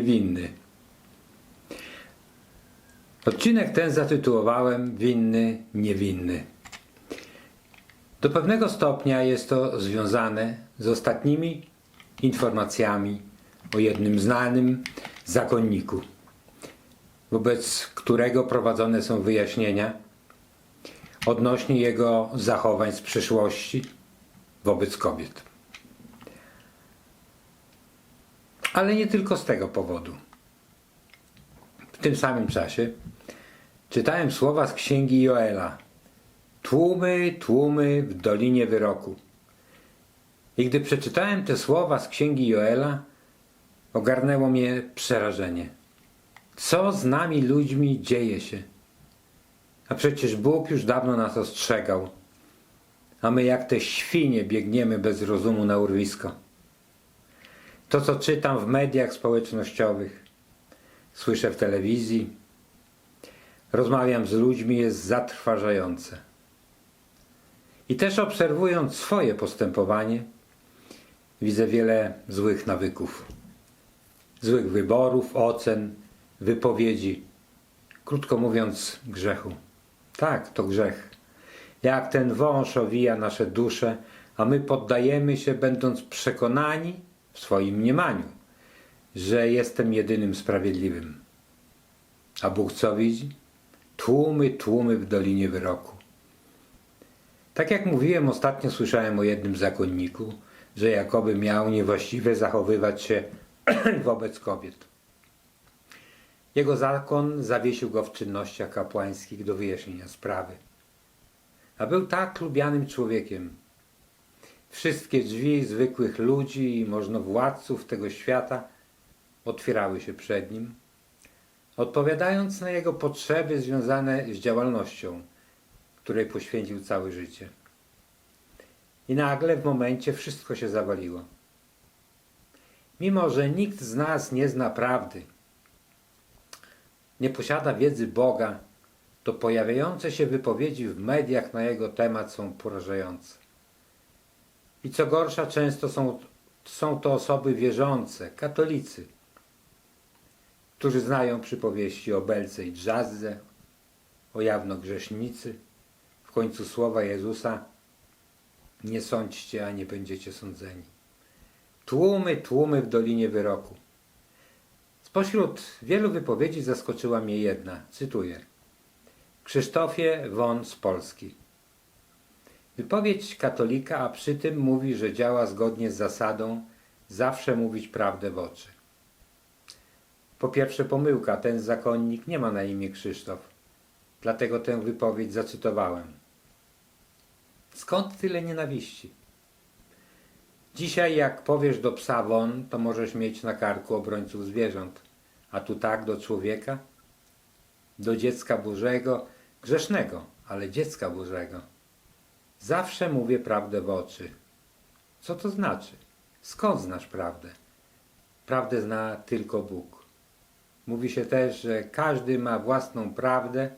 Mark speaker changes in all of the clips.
Speaker 1: Winny, niewinny. Odcinek ten zatytułowałem Winny, niewinny. Do pewnego stopnia jest to związane z ostatnimi informacjami o jednym znanym zakonniku, wobec którego prowadzone są wyjaśnienia odnośnie jego zachowań z przeszłości wobec kobiet. Ale nie tylko z tego powodu. W tym samym czasie czytałem słowa z księgi Joela. Tłumy, tłumy w dolinie wyroku. I gdy przeczytałem te słowa z księgi Joela, ogarnęło mnie przerażenie. Co z nami ludźmi dzieje się? A przecież Bóg już dawno nas ostrzegał, a my jak te świnie biegniemy bez rozumu na urwisko. To, co czytam w mediach społecznościowych, słyszę w telewizji, rozmawiam z ludźmi, jest zatrważające. I też obserwując swoje postępowanie, widzę wiele złych nawyków, złych wyborów, ocen, wypowiedzi, krótko mówiąc, grzechu. Tak, to grzech. Jak ten wąż owija nasze dusze, a my poddajemy się, będąc przekonani w swoim mniemaniu, że jestem jedynym sprawiedliwym. A Bóg co widzi? Tłumy, tłumy w dolinie wyroku. Tak jak mówiłem, ostatnio słyszałem o jednym zakonniku, że jakoby miał niewłaściwie zachowywać się wobec kobiet. Jego zakon zawiesił go w czynnościach kapłańskich do wyjaśnienia sprawy. A był tak lubianym człowiekiem. Wszystkie drzwi zwykłych ludzi i możnowładców tego świata otwierały się przed nim, odpowiadając na jego potrzeby związane z działalnością, której poświęcił całe życie. I nagle w momencie wszystko się zawaliło. Mimo, że nikt z nas nie zna prawdy, nie posiada wiedzy Boga, to pojawiające się wypowiedzi w mediach na jego temat są porażające. I co gorsza, często są, są to osoby wierzące, katolicy, którzy znają przypowieści o Belce i Drzazze, o jawnogrzesznicy, w końcu słowa Jezusa nie sądźcie, a nie będziecie sądzeni. Tłumy, tłumy w dolinie wyroku. Spośród wielu wypowiedzi zaskoczyła mnie jedna, cytuję. Krzysztofie Won z Polski. Wypowiedź katolika, a przy tym mówi, że działa zgodnie z zasadą zawsze mówić prawdę w oczy. Po pierwsze pomyłka, ten zakonnik nie ma na imię Krzysztof, dlatego tę wypowiedź zacytowałem. Skąd tyle nienawiści? Dzisiaj jak powiesz do psa won, to możesz mieć na karku obrońców zwierząt, a tu tak do człowieka? Do dziecka Bożego, grzesznego, ale dziecka Bożego. Zawsze mówię prawdę w oczy. Co to znaczy? Skąd znasz prawdę? Prawdę zna tylko Bóg. Mówi się też, że każdy ma własną prawdę,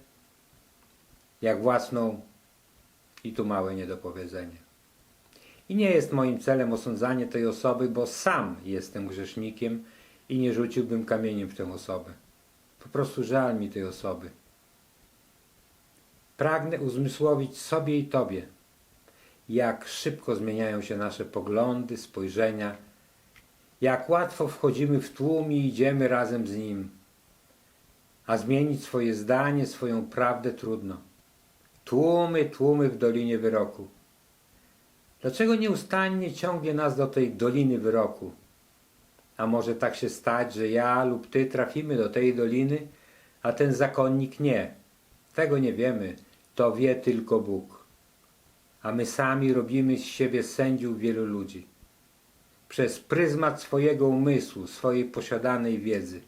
Speaker 1: jak własną i tu małe niedopowiedzenie. I nie jest moim celem osądzanie tej osoby, bo sam jestem grzesznikiem i nie rzuciłbym kamieniem w tę osobę. Po prostu żal mi tej osoby. Pragnę uzmysłowić sobie i Tobie, jak szybko zmieniają się nasze poglądy, spojrzenia, jak łatwo wchodzimy w tłum i idziemy razem z nim. A zmienić swoje zdanie, swoją prawdę trudno. Tłumy, tłumy w dolinie wyroku. Dlaczego nieustannie ciągnie nas do tej doliny wyroku? A może tak się stać, że ja lub ty trafimy do tej doliny, a ten zakonnik nie? Tego nie wiemy, to wie tylko Bóg. A my sami robimy z siebie sędziów wielu ludzi. Przez pryzmat swojego umysłu, swojej posiadanej wiedzy.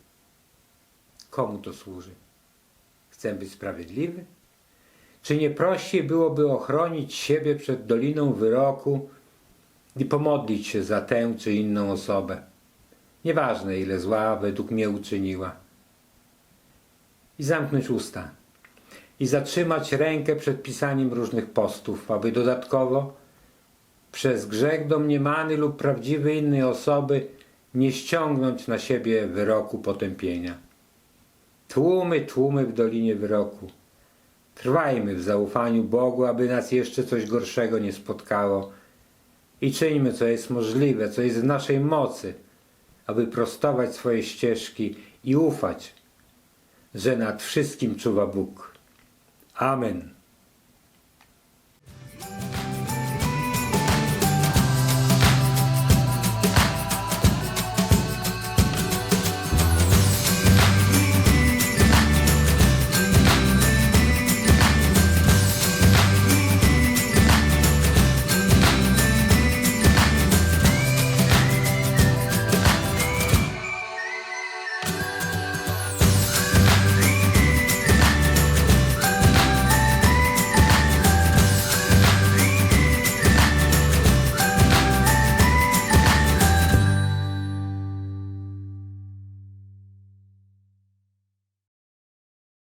Speaker 1: Komu to służy? Chcę być sprawiedliwy? Czy nie prościej byłoby ochronić siebie przed doliną wyroku i pomodlić się za tę czy inną osobę? Nieważne, ile zła według mnie uczyniła. I zamknąć usta. I zatrzymać rękę przed pisaniem różnych postów, aby dodatkowo przez grzech domniemany lub prawdziwy innej osoby nie ściągnąć na siebie wyroku potępienia. Tłumy, tłumy w dolinie wyroku. Trwajmy w zaufaniu Bogu, aby nas jeszcze coś gorszego nie spotkało i czyńmy, co jest możliwe, co jest w naszej mocy, aby prostować swoje ścieżki i ufać, że nad wszystkim czuwa Bóg. Amen.